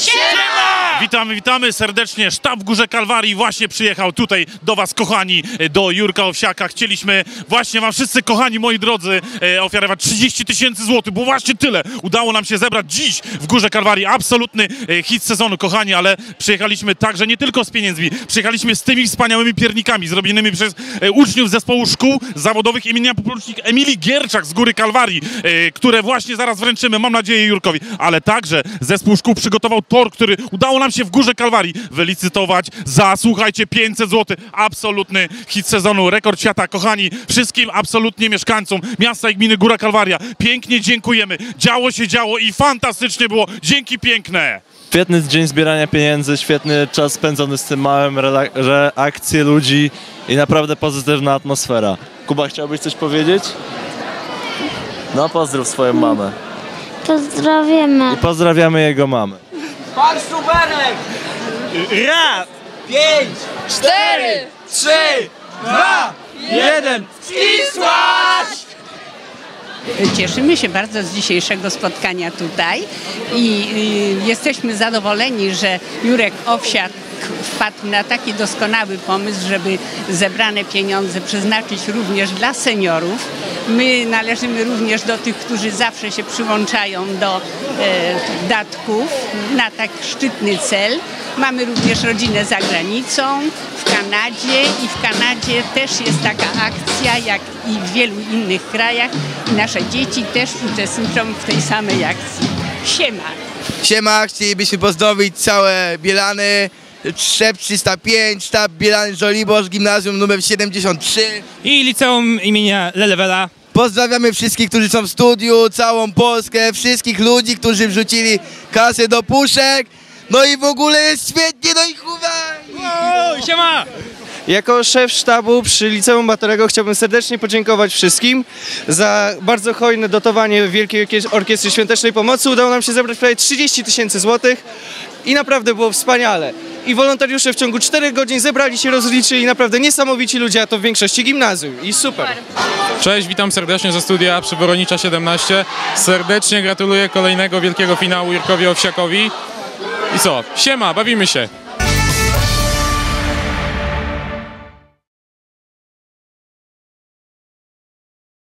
Share! Witamy, witamy serdecznie. Sztab w Górze Kalwarii właśnie przyjechał tutaj do Was, kochani, do Jurka Owsiaka. Chcieliśmy właśnie Wam wszyscy, kochani, moi drodzy, e, ofiarować 30 tysięcy złotych, bo właśnie tyle udało nam się zebrać dziś w Górze Kalwarii. Absolutny e, hit sezonu, kochani, ale przyjechaliśmy także nie tylko z pieniędzmi, przyjechaliśmy z tymi wspaniałymi piernikami zrobionymi przez e, uczniów zespołu szkół zawodowych imienia poplecznik Emilii Gierczak z Góry Kalwarii, które właśnie zaraz wręczymy, mam nadzieję, Jurkowi. Ale także zespół szkół przygotował tor, który udało nam się w Górze Kalwarii wylicytować za, słuchajcie, 500 zł. Absolutny hit sezonu, rekord świata. Kochani, wszystkim absolutnie mieszkańcom miasta i gminy Góra Kalwaria pięknie dziękujemy. Działo się działo i fantastycznie było. Dzięki piękne. Świetny dzień zbierania pieniędzy, świetny czas spędzony z tym małym, reakcje ludzi i naprawdę pozytywna atmosfera. Kuba, chciałbyś coś powiedzieć? No, pozdrów swoją mamę. Pozdrawiamy. I pozdrawiamy jego mamę. Pan Suberek! Raz! Pięć, cztery, trzy, dwa, jeden. Ścisłaś! Cieszymy się bardzo z dzisiejszego spotkania tutaj i jesteśmy zadowoleni, że Jurek Owsiak wpadł na taki doskonały pomysł, żeby zebrane pieniądze przeznaczyć również dla seniorów. My należymy również do tych, którzy zawsze się przyłączają do e, datków na tak szczytny cel. Mamy również rodzinę za granicą, w Kanadzie i w Kanadzie też jest taka akcja, jak i w wielu innych krajach. Nasze dzieci też uczestniczą w tej samej akcji. Siema! Siema, chcielibyśmy pozdrowić całe Bielany, Trzep 305, sztab Bielany Żoliborz, gimnazjum numer 73. i liceum imienia Lelewela. Pozdrawiamy wszystkich, którzy są w studiu, całą Polskę, wszystkich ludzi, którzy wrzucili kasę do puszek. No i w ogóle jest świetnie, no i chowaj! Siema! Jako szef sztabu przy Liceum Batorego chciałbym serdecznie podziękować wszystkim za bardzo hojne dotowanie Wielkiej Orkies- Orkiestry Świątecznej Pomocy. Udało nam się zebrać prawie 30 tysięcy złotych i naprawdę było wspaniale. I wolontariusze w ciągu 4 godzin zebrali się, rozliczyli, naprawdę niesamowici ludzie, a to w większości gimnazjum. I super. Cześć, witam serdecznie ze studia przy Woronicza 17. Serdecznie gratuluję kolejnego wielkiego finału Jurkowi Owsiakowi. I co? Siema, bawimy się.